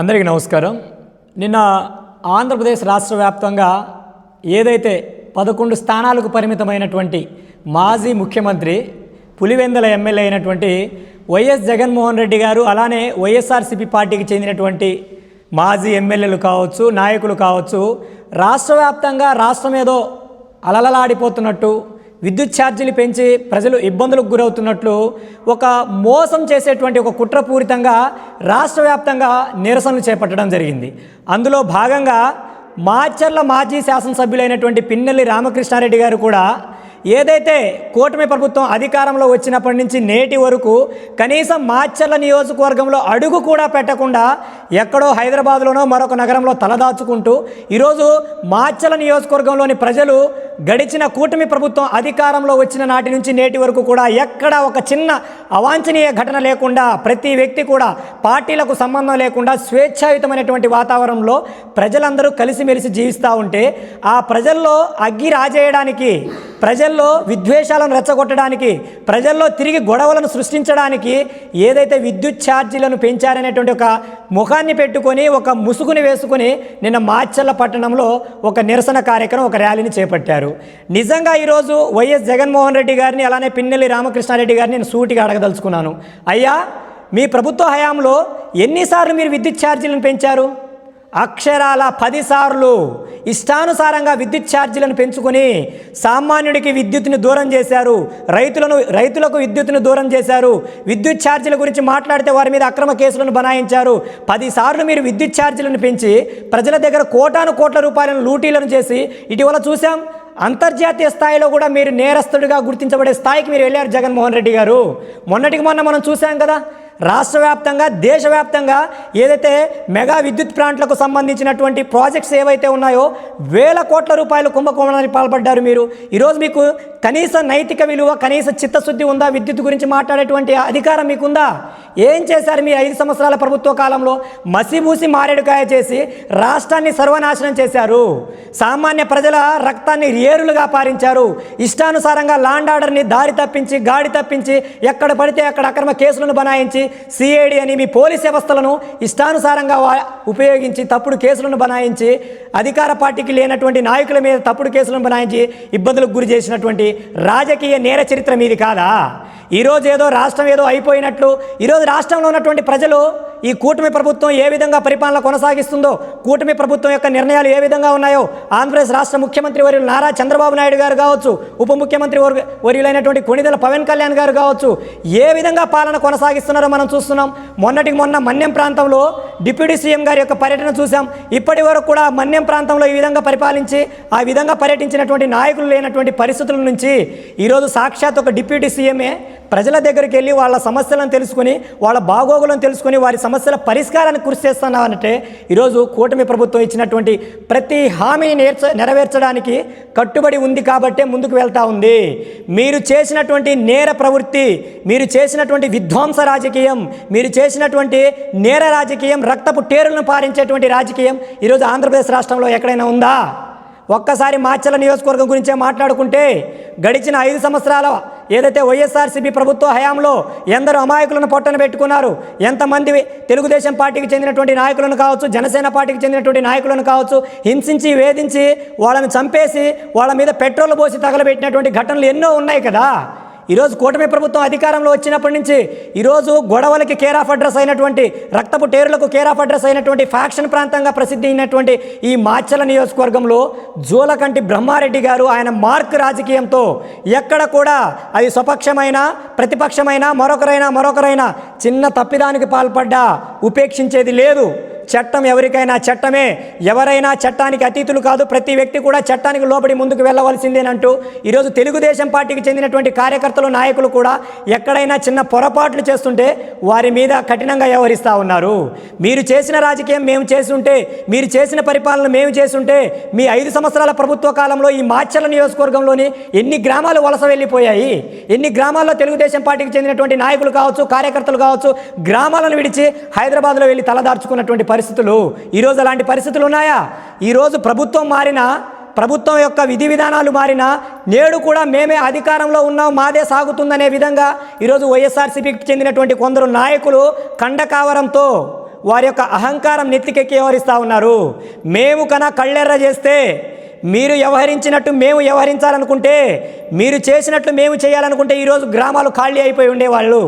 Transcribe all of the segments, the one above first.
అందరికీ నమస్కారం. నిన్న ఆంధ్రప్రదేశ్ రాష్ట్ర వ్యాప్తంగా ఏదైతే పదకొండు స్థానాలకు పరిమితమైనటువంటి మాజీ ముఖ్యమంత్రి పులివెందల ఎమ్మెల్యే అయినటువంటి వైఎస్ జగన్మోహన్ రెడ్డి గారు అలానే వైఎస్ఆర్సీపీ పార్టీకి చెందినటువంటి మాజీ ఎమ్మెల్యేలు కావచ్చు నాయకులు కావచ్చు రాష్ట్ర వ్యాప్తంగా రాష్ట్రం ఏదో అలలలాడిపోతున్నట్టు విద్యుత్ ఛార్జీలు పెంచి ప్రజలు ఇబ్బందులకు గురవుతున్నట్లు ఒక మోసం చేసేటువంటి ఒక కుట్రపూరితంగా రాష్ట్ర వ్యాప్తంగా నిరసనలు చేపట్టడం జరిగింది. అందులో భాగంగా మాచర్ల మాజీ శాసనసభ్యులైనటువంటి పిన్నెల్లి రామకృష్ణారెడ్డి గారు కూడా ఏదైతే కూటమి ప్రభుత్వం అధికారంలో వచ్చినప్పటి నుంచి నేటి వరకు కనీసం మాచర్ల నియోజకవర్గంలో అడుగు కూడా పెట్టకుండా ఎక్కడో హైదరాబాద్లోనో మరొక నగరంలో తలదాచుకుంటూ ఈరోజు మాచర్ల నియోజకవర్గంలోని ప్రజలు గడిచిన కూటమి ప్రభుత్వం అధికారంలో వచ్చిన నాటి నుంచి నేటి వరకు కూడా ఎక్కడ ఒక చిన్న అవాంఛనీయ ఘటన లేకుండా ప్రతి వ్యక్తి కూడా పార్టీలకు సంబంధం లేకుండా స్వేచ్ఛాయుతమైనటువంటి వాతావరణంలో ప్రజలందరూ కలిసిమెలిసి జీవిస్తూ ఉంటే ఆ ప్రజల్లో అగ్గి రాజేయడానికి ప్రజల్లో విద్వేషాలను రెచ్చగొట్టడానికి ప్రజల్లో తిరిగి గొడవలను సృష్టించడానికి ఏదైతే విద్యుత్ ఛార్జీలను పెంచారనేటువంటి ఒక ముఖాన్ని పెట్టుకొని ఒక ముసుగుని వేసుకుని నిన్న మాచర్ల పట్టణంలో ఒక నిరసన కార్యక్రమం ఒక ర్యాలీని చేపట్టారు. నిజంగా ఈరోజు వైఎస్ జగన్మోహన్ రెడ్డి గారిని అలానే పిన్నెల్లి రామకృష్ణారెడ్డి గారిని నేను సూటిగా అడగదలుచుకున్నాను. అయ్యా మీ ప్రభుత్వ హయాంలో ఎన్నిసార్లు మీరు విద్యుత్ ఛార్జీలను పెంచారు? అక్షరాల పదిసార్లు ఇష్టానుసారంగా విద్యుత్ ఛార్జీలను పెంచుకొని సామాన్యుడికి విద్యుత్ని దూరం చేశారు. రైతులను రైతులకు విద్యుత్ను దూరం చేశారు. విద్యుత్ ఛార్జీల గురించి మాట్లాడితే వారి మీద అక్రమ కేసులను బనాయించారు. పదిసార్లు మీరు విద్యుత్ ఛార్జీలను పెంచి ప్రజల దగ్గర కోటాను కోట్ల రూపాయలను లూటీలను చేసి ఇటీవల చూసాం అంతర్జాతీయ స్థాయిలో కూడా మీరు నేరస్తుడిగా గుర్తించబడే స్థాయికి మీరు వెళ్ళారు జగన్మోహన్ రెడ్డి గారు. మొన్నటికి మొన్న మనం చూసాం కదా రాష్ట్ర వ్యాప్తంగా దేశవ్యాప్తంగా ఏదైతే మెగా విద్యుత్ ప్లాంట్లకు సంబంధించినటువంటి ప్రాజెక్ట్స్ ఏవైతే ఉన్నాయో వేల కోట్ల రూపాయలు కుంభకోణానికి పాల్పడ్డారు మీరు. ఈరోజు మీకు కనీస నైతిక విలువ కనీస చిత్తశుద్ధి ఉందా? విద్యుత్ గురించి మాట్లాడేటువంటి అధికారం మీకుందా? ఏం చేశారు మీ ఐదు సంవత్సరాల ప్రభుత్వ కాలంలో? మసిబూసి మారేడుకాయ చేసి రాష్ట్రాన్ని సర్వనాశనం చేశారు. సామాన్య ప్రజల రక్తాన్ని ఏరులుగా పారించారు. ఇష్టానుసారంగా లాండ్ ఆర్డర్ని దారి తప్పించి గాడి తప్పించి ఎక్కడ పడితే అక్కడ అక్రమ కేసులను బనాయించి సిఐడి అని మీ పోలీస్ వ్యవస్థలను ఇష్టానుసారంగా ఉపయోగించి తప్పుడు కేసులను బనాయించి అధికార పార్టీకి లేనటువంటి నాయకుల మీద తప్పుడు కేసులను బనాయించి ఇబ్బందులకు గురి చేసినటువంటి రాజకీయ నేర చరిత్ర మీది కాదా? ఈరోజు ఏదో రాష్ట్రం ఏదో అయిపోయినట్లు ఈరోజు రాష్ట్రంలో ఉన్నటువంటి ప్రజలు ఈ కూటమి ప్రభుత్వం ఏ విధంగా పరిపాలన కొనసాగిస్తుందో కూటమి ప్రభుత్వం యొక్క నిర్ణయాలు ఏ విధంగా ఉన్నాయో ఆంధ్రప్రదేశ్ రాష్ట్ర ముఖ్యమంత్రి వర్యులు నారా చంద్రబాబు నాయుడు గారు కావచ్చు ఉప ముఖ్యమంత్రి వర్యులైనటువంటి కొణిదెల పవన్ కళ్యాణ్ గారు కావచ్చు ఏ విధంగా పాలన కొనసాగిస్తున్నారో మనం చూస్తున్నాం. మొన్నటికి మొన్న మన్యం ప్రాంతంలో డిప్యూటీ సీఎం గారి యొక్క పర్యటన చూసాం ఇప్పటి వరకు కూడా మన్యం ప్రాంతంలో ఈ విధంగా పరిపాలించి ఆ విధంగా పర్యటించినటువంటి నాయకులు లేనటువంటి పరిస్థితుల నుంచి ఈరోజు సాక్షాత్ ఒక డిప్యూటీ సీఎంఏ ప్రజల దగ్గరికి వెళ్ళి వాళ్ళ సమస్యలను తెలుసుకొని వాళ్ళ బాగోగులను తెలుసుకొని వారి సమస్యల పరిష్కారాన్ని కృషి చేస్తున్నామంటే ఈరోజు కూటమి ప్రభుత్వం ఇచ్చినటువంటి ప్రతి హామీని నేర్చ నెరవేర్చడానికి కట్టుబడి ఉంది కాబట్టే ముందుకు వెళ్తా ఉంది. మీరు చేసినటువంటి నేర ప్రవృత్తి మీరు చేసినటువంటి విధ్వంస రాజకీయం మీరు చేసినటువంటి నేర రాజకీయం రక్తపు టేరులను పారించేటువంటి రాజకీయం ఈరోజు ఆంధ్రప్రదేశ్ రాష్ట్రంలో ఎక్కడైనా ఉందా? ఒక్కసారి మాచల నియోజకవర్గం గురించే మాట్లాడుకుంటే గడిచిన ఐదు సంవత్సరాల ఏదైతే వైఎస్ఆర్సీపీ ప్రభుత్వ హయాంలో ఎందరో అమాయకులను పొట్టన పెట్టుకున్నారు ఎంతమంది తెలుగుదేశం పార్టీకి చెందినటువంటి నాయకులను కావచ్చు జనసేన పార్టీకి చెందినటువంటి నాయకులను కావచ్చు హింసించి వేధించి వాళ్ళని చంపేసి వాళ్ళ మీద పెట్రోల్ పోసి తగలబెట్టినటువంటి ఘటనలు ఎన్నో ఉన్నాయి కదా. ఈరోజు కూటమి ప్రభుత్వం అధికారంలో వచ్చినప్పటి నుంచి ఈరోజు గొడవలకి కేర్ ఆఫ్ అడ్రస్ అయినటువంటి రక్తపు టేరులకు కేర్ ఆఫ్ అడ్రస్ అయినటువంటి ఫ్యాక్షన్ ప్రాంతంగా ప్రసిద్ధి అయినటువంటి ఈ మాచల నియోజకవర్గంలో జోలకంటి బ్రహ్మారెడ్డి గారు ఆయన మార్క్ రాజకీయంతో ఎక్కడ కూడా అది స్వపక్షమైన ప్రతిపక్షమైన మరొకరైనా మరొకరైనా చిన్న తప్పిదానికి పాల్పడ్డా ఉపేక్షించేది లేదు. చట్టం ఎవరికైనా చట్టమే. ఎవరైనా చట్టానికి అతీతులు కాదు ప్రతి వ్యక్తి కూడా చట్టానికి లోబడి ముందుకు వెళ్ళవలసిందేనంటూ ఈరోజు తెలుగుదేశం పార్టీకి చెందినటువంటి కార్యకర్తలు నాయకులు కూడా ఎక్కడైనా చిన్న పొరపాట్లు చేస్తుంటే వారి మీద కఠినంగా వ్యవహరిస్తూ ఉన్నారు. మీరు చేసిన రాజకీయం మేము చేస్తుంటే మీరు చేసిన పరిపాలన మేము చేస్తుంటే మీ ఐదు సంవత్సరాల ప్రభుత్వ కాలంలో ఈ మాచర్ల నియోజకవర్గంలోని ఎన్ని గ్రామాలు వలస వెళ్ళిపోయాయి? ఎన్ని గ్రామాల్లో తెలుగుదేశం పార్టీకి చెందినటువంటి నాయకులు కావచ్చు కార్యకర్తలు కావచ్చు గ్రామాలను విడిచి హైదరాబాద్లో వెళ్ళి తలదార్చుకున్నటువంటి పరిస్థితులు. ఈరోజు అలాంటి పరిస్థితులు ఉన్నాయా? ఈరోజు ప్రభుత్వం మారినా ప్రభుత్వం యొక్క విధి విధానాలు మారినా నేడు కూడా మేమే అధికారంలో ఉన్నాం మాదే సాగుతుందనే విధంగా ఈరోజు వైఎస్ఆర్సీపీకి చెందినటువంటి కొందరు నాయకులు కండకావరంతో వారి యొక్క అహంకారం నెత్తికెక్కి వ్యవహరిస్తూ ఉన్నారు. మేము కన్నా కళ్ళెర్ర చేస్తే మీరు వ్యవహరించినట్టు మేము వ్యవహరించాలనుకుంటే మీరు చేసినట్లు మేము చేయాలనుకుంటే ఈరోజు గ్రామాలు ఖాళీ అయిపోయి ఉండేవాళ్ళు.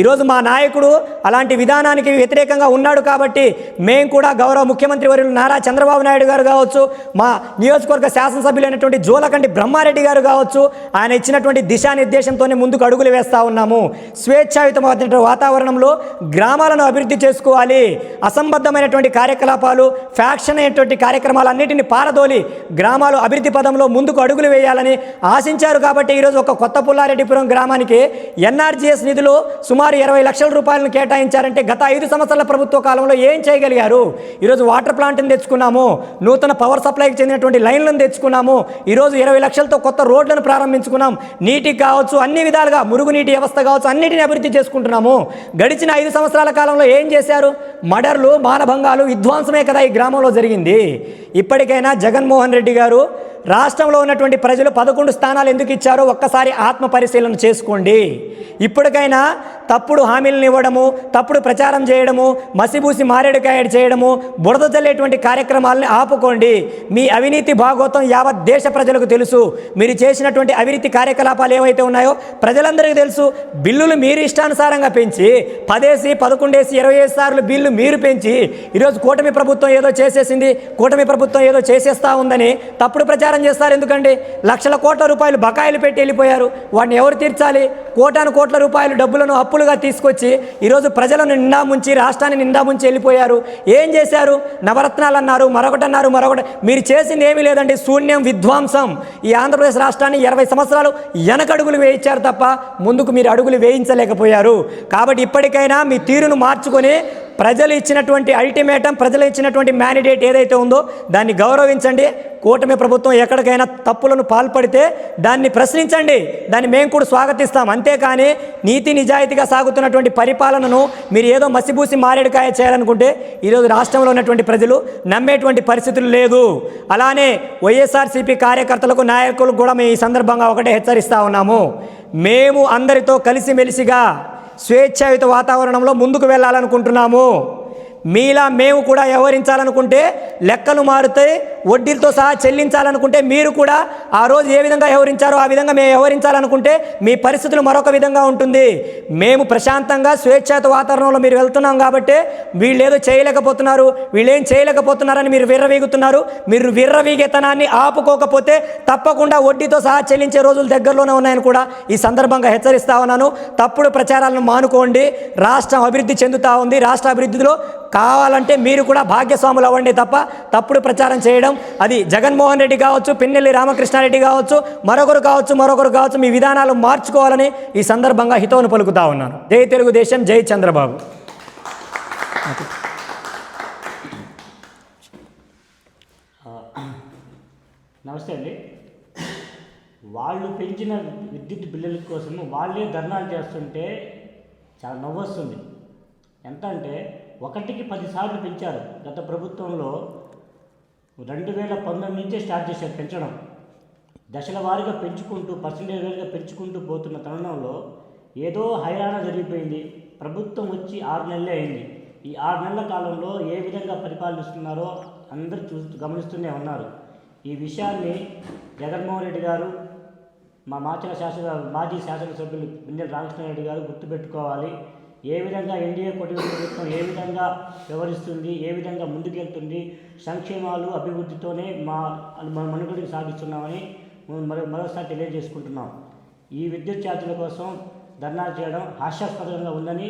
ఈరోజు మా నాయకుడు అలాంటి విధానానికి వ్యతిరేకంగా ఉన్నాడు కాబట్టి మేము కూడా గౌరవ ముఖ్యమంత్రి వర్యులు నారా చంద్రబాబు నాయుడు గారు కావచ్చు మా నియోజకవర్గ శాసనసభ్యులైనటువంటి జోలకంటి బ్రహ్మారెడ్డి గారు కావచ్చు ఆయన ఇచ్చినటువంటి దిశానిర్దేశంతోనే ముందుకు అడుగులు వేస్తూ ఉన్నాము. స్వేచ్ఛాయుతమైన వాతావరణంలో గ్రామాలను అభివృద్ధి చేసుకోవాలి. అసంబద్ధమైనటువంటి కార్యకలాపాలు ఫ్యాక్షన్ అయినటువంటి కార్యక్రమాలన్నిటిని పారదోలి గ్రామాలు అభివృద్ధి పదంలో ముందుకు అడుగులు వేయాలని ఆశించారు కాబట్టి ఈరోజు ఒక కొత్త పుల్లారెడ్డిపురం గ్రామానికి ఎన్ఆర్జీఎస్ నిధులు సుమారు ఇరవై లక్షల రూపాయలను కేటాయించారంటే గత ఐదు సంవత్సరాల ప్రభుత్వ కాలంలో ఏం చేయగలిగారు? ఈరోజు వాటర్ ప్లాంట్ని తెచ్చుకున్నాము నూతన పవర్ సప్లైకి చెందినటువంటి లైన్లను తెచ్చుకున్నాము ఈరోజు ఇరవై లక్షలతో కొత్త రోడ్లను ప్రారంభించుకున్నాం నీటికి కావచ్చు అన్ని విధాలుగా మురుగునీటి వ్యవస్థ కావచ్చు అన్నిటిని అభివృద్ధి చేసుకుంటున్నాము. గడిచిన ఐదు సంవత్సరాల కాలంలో ఏం చేశారు? మడర్లు మానభంగాలు విధ్వంసమే కదా ఈ గ్రామంలో జరిగింది. ఇప్పటికైనా జగన్మోహన్ రెడ్డి గారు రాష్ట్రంలో ఉన్నటువంటి ప్రజలు పదకొండు స్థానాలు ఎందుకు ఇచ్చారో ఒక్కసారి ఆత్మ పరిశీలన చేసుకోండి. ఇప్పటికైనా తప్పుడు హామీలను ఇవ్వడము తప్పుడు ప్రచారం చేయడము మసిబూసి మారేడుకాయ చేయడము బురద చల్లేటువంటి కార్యక్రమాలను ఆపుకోండి. మీ అవినీతి భాగోతం యావత్ దేశ ప్రజలకు తెలుసు. మీరు చేసినటువంటి అవినీతి కార్యకలాపాలు ఏవైతే ఉన్నాయో ప్రజలందరికీ తెలుసు. బిల్లులు మీరు ఇష్టానుసారంగా పెంచి పదేసి పదకొండేసి ఇరవై ఐదు సార్లు బిల్లు మీరు పెంచి ఈరోజు కూటమి ప్రభుత్వం ఏదో చేసేసింది కూటమి ప్రభుత్వం ఏదో చేసేస్తా ఉందని తప్పుడు ప్రచారం చేస్తారు. ఎందుకండి లక్షల కోట్ల రూపాయలు బకాయిలు పెట్టి వెళ్ళిపోయారు. వాటిని ఎవరు తీర్చాలి? కోటాను కోట్ల రూపాయలు డబ్బులను అప్పులుగా తీసుకొచ్చి ఈరోజు ప్రజలను నిండా ముంచి రాష్ట్రాన్ని నిండా ముంచి వెళ్ళిపోయారు. ఏం చేశారు? నవరత్నాలు అన్నారు మరొకటి అన్నారు మరొకటి మీరు చేసింది ఏమీ లేదండి. శూన్యం విధ్వంసం. ఈ ఆంధ్రప్రదేశ్ రాష్ట్రాన్ని ఇరవై సంవత్సరాలు వెనకడుగులు వేయించారు తప్ప ముందుకు మీరు అడుగులు వేయించలేకపోయారు. కాబట్టి ఇప్పటికైనా మీ తీరును మార్చుకొని ప్రజలు ఇచ్చినటువంటి అల్టిమేటం ప్రజలు ఇచ్చినటువంటి మ్యాండేట్ ఏదైతే ఉందో దాన్ని గౌరవించండి. కూటమి ప్రభుత్వం ఎక్కడికైనా తప్పులను పాల్పడితే దాన్ని ప్రశ్నించండి. దాన్ని మేము కూడా స్వాగతిస్తాం. అంతేకాని నీతి నిజాయితీగా సాగుతున్నటువంటి పరిపాలనను మీరు ఏదో మసిబూసి మారేడుకాయ చేయాలనుకుంటే ఈరోజు రాష్ట్రంలో ఉన్నటువంటి ప్రజలు నమ్మేటువంటి పరిస్థితులు లేదు. అలానే వైఎస్ఆర్సీపీ కార్యకర్తలకు నాయకులకు కూడా మేము ఈ సందర్భంగా ఒకటే హెచ్చరిస్తా ఉన్నాము. మేము అందరితో కలిసిమెలిసిగా స్వేచ్ఛాయుత వాతావరణంలో ముందుకు వెళ్ళాలనుకుంటున్నాము. మీలా మేము కూడా వ్యవహరించాలనుకుంటే లెక్కలు మారుతాయి వడ్డీలతో సహా చెల్లించాలనుకుంటే మీరు కూడా ఆ రోజు ఏ విధంగా వ్యవహరించారో ఆ విధంగా మేము వ్యవహరించాలనుకుంటే మీ పరిస్థితులు మరొక విధంగా ఉంటుంది. మేము ప్రశాంతంగా స్వేచ్ఛాత వాతావరణంలో మీరు వెళ్తున్నాం కాబట్టి వీళ్ళు ఏదో చేయలేకపోతున్నారు వీళ్ళేం చేయలేకపోతున్నారని మీరు విర్రవీగుతున్నారు. మీరు విర్రవీగేతనాన్ని ఆపుకోకపోతే తప్పకుండా వడ్డీతో సహా చెల్లించే రోజులు దగ్గరలోనే ఉన్నాయని కూడా ఈ సందర్భంగా హెచ్చరిస్తా ఉన్నాను. తప్పుడు ప్రచారాలను మానుకోండి. రాష్ట్రం అభివృద్ధి చెందుతా ఉంది. రాష్ట్ర అభివృద్ధిలో కావాలంటే మీరు కూడా భాగ్యస్వాములు అవ్వండి తప్ప తప్పుడు ప్రచారం చేయడం. అది జగన్మోహన్ రెడ్డి కావచ్చు పిన్నెల్లి రామకృష్ణారెడ్డి కావచ్చు మరొకరు కావచ్చు మరొకరు కావచ్చు మీ విధానాలు మార్చుకోవాలని ఈ సందర్భంగా హితవును పలుకుతా ఉన్నాను. జై తెలుగుదేశం జై చంద్రబాబు. నమస్తే అండి. వాళ్ళు పెంచిన విద్యుత్ బిల్లుల కోసము వాళ్ళే ధర్నాలు చేస్తుంటే చాలా నవ్వొస్తుంది. ఎంత అంటే ఒకటికి పదిసార్లు పెంచారు. గత ప్రభుత్వంలో రెండు వేల పంతొమ్మిది నుంచే స్టార్ట్ చేశారు పెంచడం. దశల వారీగా పెంచుకుంటూ పర్సంటేజ్ వారీగా పెంచుకుంటూ పోతున్న తరుణంలో ఏదో హైరాణ జరిగిపోయింది. ప్రభుత్వం వచ్చి ఆరు నెలలే అయింది. ఈ ఆరు నెలల కాలంలో ఏ విధంగా పరిపాలిస్తున్నారో అందరూ చూస్తూ గమనిస్తూనే ఉన్నారు. ఈ విషయాన్ని జగన్మోహన్ రెడ్డి గారు మా మాచల శాసన మాజీ శాసనసభ్యులు బిందెల రామకృష్ణారెడ్డి గారు గుర్తుపెట్టుకోవాలి. ఏ విధంగా ఎన్డీఏ కూటమి ప్రభుత్వం ఏ విధంగా వ్యవహరిస్తుంది ఏ విధంగా ముందుకెళ్తుంది సంక్షేమాలు అభివృద్ధితోనే మా మన మనుగడికి సాగిస్తున్నామని మరో మరోసారి తెలియజేసుకుంటున్నాం. ఈ విద్యుత్ ఛార్జీల కోసం ధర్నా చేయడం హాస్యాస్పదంగా ఉందని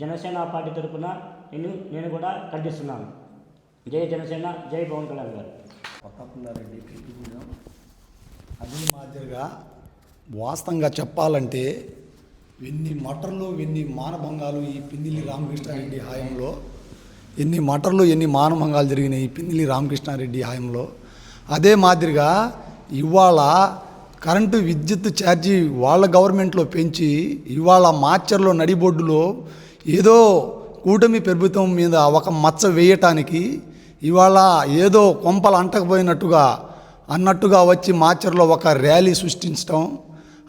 జనసేన పార్టీ తరపున నేను నేను కూడా ఖండిస్తున్నాను. జై జనసేన జై పవన్ కళ్యాణ్ గారు. కొత్తపుల్లారెడ్డి అదే మాదిరిగా వాస్తవంగా చెప్పాలంటే ఎన్ని మటర్లు ఎన్ని మానభంగాలు ఈ పిన్నిలి రామకృష్ణారెడ్డి హాయంలో ఎన్ని మటర్లు ఎన్ని మానభంగాలు జరిగినాయి ఈ పిన్నిలి రామకృష్ణారెడ్డి హాయంలో. అదే మాదిరిగా ఇవాళ కరెంటు విద్యుత్ ఛార్జీ వాళ్ళ గవర్నమెంట్లో పెంచి ఇవాళ మాచర్లో నడిబొడ్డులో ఏదో కూటమి ప్రభుత్వం మీద ఒక మచ్చ వేయటానికి ఇవాళ ఏదో కొంపలు అంటకపోయినట్టుగా అన్నట్టుగా వచ్చి మాచర్లో ఒక ర్యాలీ సృష్టించడం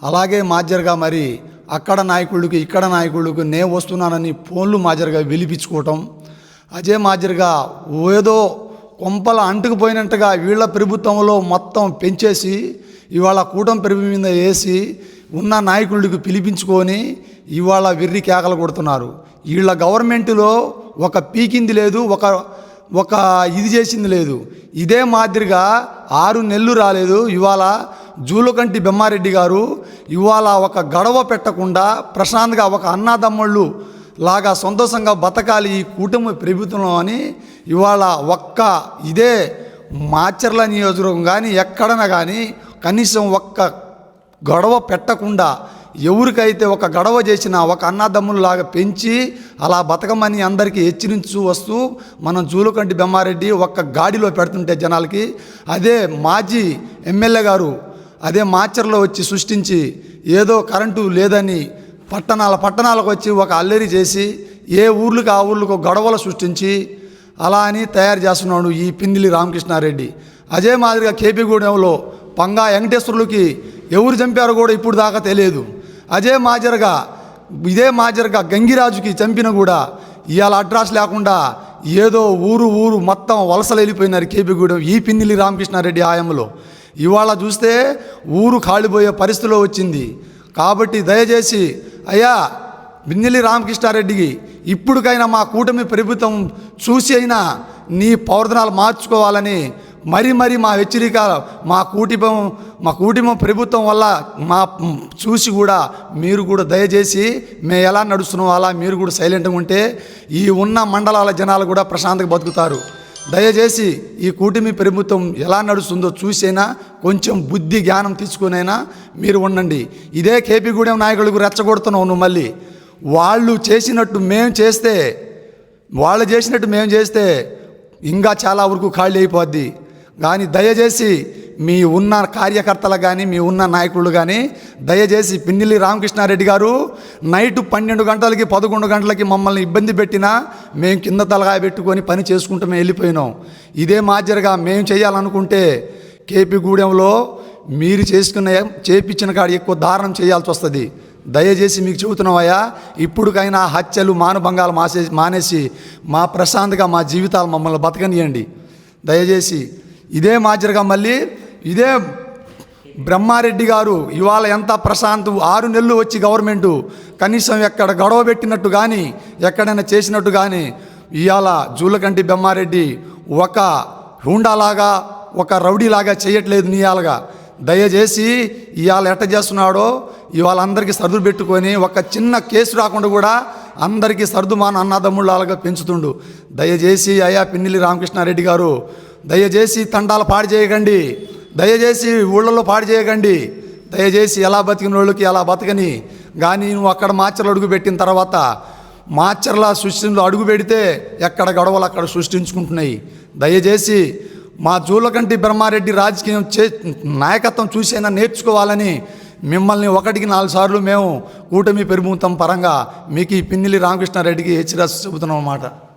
అలాగే మాజర్గా మరి అక్కడ నాయకుడికి ఇక్కడ నాయకుళ్ళకి నేను వస్తున్నానని ఫోన్లు మాదిరిగా వెలిపించుకోవటం అదే మాదిరిగా ఏదో కొంపల అంటుకుపోయినట్టుగా వీళ్ళ ప్రభుత్వంలో మొత్తం పెంచేసి ఇవాళ కూటమి ప్రభుత్వం మీద వేసి ఉన్న నాయకుడికి పిలిపించుకొని ఇవాళ వెర్రి కేకలు కొడుతున్నారు. వీళ్ళ గవర్నమెంట్లో ఒక పీకింది లేదు ఒక ఒక ఇది చేసింది లేదు. ఇదే మాదిరిగా ఆరు నెలలు రాలేదు. ఇవాళ జూలకంటి బెమ్మారెడ్డి గారు ఇవాళ ఒక గడవ పెట్టకుండా ప్రశాంత్గా ఒక అన్నదమ్ముళ్ళు లాగా సంతోషంగా బతకాలి ఈ కూటమి ప్రభుత్వంలో అని ఇవాళ ఒక్క ఇదే మాచర్ల నియోజకవర్గం కానీ ఎక్కడన కానీ కనీసం ఒక్క గొడవ పెట్టకుండా ఎవరికైతే ఒక గొడవ చేసినా ఒక అన్నదమ్ములాగా పెంచి అలా బతకమని అందరికీ హెచ్చరించు వస్తూ మనం జూలుకంటి బెమ్మారెడ్డి ఒక్క గాడిలో పెడుతుంటే జనాలకి అదే మాజీ ఎమ్మెల్యే గారు అదే మాచర్లో వచ్చి సృష్టించి ఏదో కరెంటు లేదని పట్టణాల పట్టణాలకు వచ్చి ఒక అల్లరి చేసి ఏ ఊర్లకు ఆ ఊర్లకు గొడవలు సృష్టించి అలా అని తయారు చేస్తున్నాడు ఈ పిందిలి రామకృష్ణారెడ్డి. అదే మాదిరిగా కేపీగూడెంలో పంగా వెంకటేశ్వరులకి ఎవరు చంపారో కూడా ఇప్పుడు దాకా తెలియదు. అదే మాజరగా ఇదే మాజరగా గంగిరాజుకి చంపిన కూడా ఇవాళ అడ్రస్ లేకుండా ఏదో ఊరు ఊరు మొత్తం వలసలు వెళ్ళిపోయినారు కేపీగూడెం ఈ పిన్నిలి రామకృష్ణారెడ్డి ఆయంలో. ఇవాళ చూస్తే ఊరు కాలిపోయే పరిస్థితిలో వచ్చింది. కాబట్టి దయచేసి అయ్యా బిన్నెల్లి రామకృష్ణారెడ్డికి ఇప్పుడుకైనా మా కూటమి ప్రభుత్వం చూసి అయినా నీ పౌర్ధనాలు మార్చుకోవాలని మరి మరి మా హెచ్చరిక మా కూటిమం మా కూటిమం ప్రభుత్వం వల్ల మా చూసి కూడా మీరు కూడా దయచేసి మేము ఎలా నడుస్తున్నాం అలా మీరు కూడా సైలెంట్గా ఉంటే ఈ ఉన్న మండలాల జనాలు కూడా ప్రశాంతంగా బతుకుతారు. దయచేసి ఈ కూటమి ప్రభుత్వం ఎలా నడుస్తుందో చూసైనా కొంచెం బుద్ధి జ్ఞానం తీసుకునైనా మీరు ఉండండి. ఇదే కేపీగూడెం నాయకులకు రెచ్చగొడుతున్నావు నువ్వు మళ్ళీ. వాళ్ళు చేసినట్టు మేము చేస్తే వాళ్ళు చేసినట్టు మేము చేస్తే ఇంకా చాలా వరకు ఖాళీ అయిపోద్ది. కానీ దయచేసి మీ ఉన్న కార్యకర్తలు కానీ మీ ఉన్న నాయకులు కానీ దయచేసి పిన్నిల్లి రామకృష్ణారెడ్డి గారు నైట్ పన్నెండు గంటలకి పదకొండు గంటలకి మమ్మల్ని ఇబ్బంది పెట్టినా మేము కింద తలగా పెట్టుకొని పని చేసుకుంటూ మేము వెళ్ళిపోయినాం. ఇదే మాదిరిగా మేము చేయాలనుకుంటే కేపీగూడెంలో మీరు చేసుకున్న చేపించిన కాడ ఎక్కువ దారుణం చేయాల్సి వస్తుంది. దయచేసి మీకు చెబుతున్నామయ్యా ఇప్పుడుకైనా హత్యలు మానభంగాలు మాసే మానేసి మా ప్రశాంతగా మా జీవితాలు మమ్మల్ని బతకనియండి. దయచేసి ఇదే మాదిరిగా మళ్ళీ ఇదే బ్రహ్మారెడ్డి గారు ఇవాళ ఎంత ప్రశాంతం ఆరు నెలలు వచ్చి గవర్నమెంటు కనీసం ఎక్కడ గొడవ పెట్టినట్టు కానీ ఎక్కడైనా చేసినట్టు కానీ ఇవాళ జూలకంటి బ్రహ్మారెడ్డి ఒక హూండాలాగా ఒక రౌడీలాగా చేయట్లేదు నీయాలగా దయచేసి ఇవాళ ఎట్ట చేస్తున్నాడో ఇవాళ అందరికీ సర్దు పెట్టుకొని ఒక చిన్న కేసు రాకుండా కూడా అందరికీ సర్దుమాన అన్నదమ్ముళ్ళగా పెంచుతుండు. దయచేసి అయా పిన్నిలి రామకృష్ణారెడ్డి గారు దయచేసి తండాలు పాడు చేయకండి. దయచేసి ఊళ్ళలో పాడు చేయకండి. దయచేసి ఎలా బతికిన వాళ్ళకి ఎలా బతకని. కానీ నువ్వు అక్కడ మాచర్లు అడుగు పెట్టిన తర్వాత మాచర్ల సృష్టిలో అడుగు పెడితే ఎక్కడ గొడవలు అక్కడ సృష్టించుకుంటున్నాయి. దయచేసి మా జూలకంటి బ్రహ్మారెడ్డి రాజకీయం చే నాయకత్వం చూసైనా నేర్చుకోవాలని మిమ్మల్ని ఒకటికి నాలుగు సార్లు మేము కూటమి పెరుగుతాం పరంగా మీకు ఈ పిన్నిలి రామకృష్ణారెడ్డికి హెచ్చరిస్తూ చెబుతున్నాం అన్నమాట.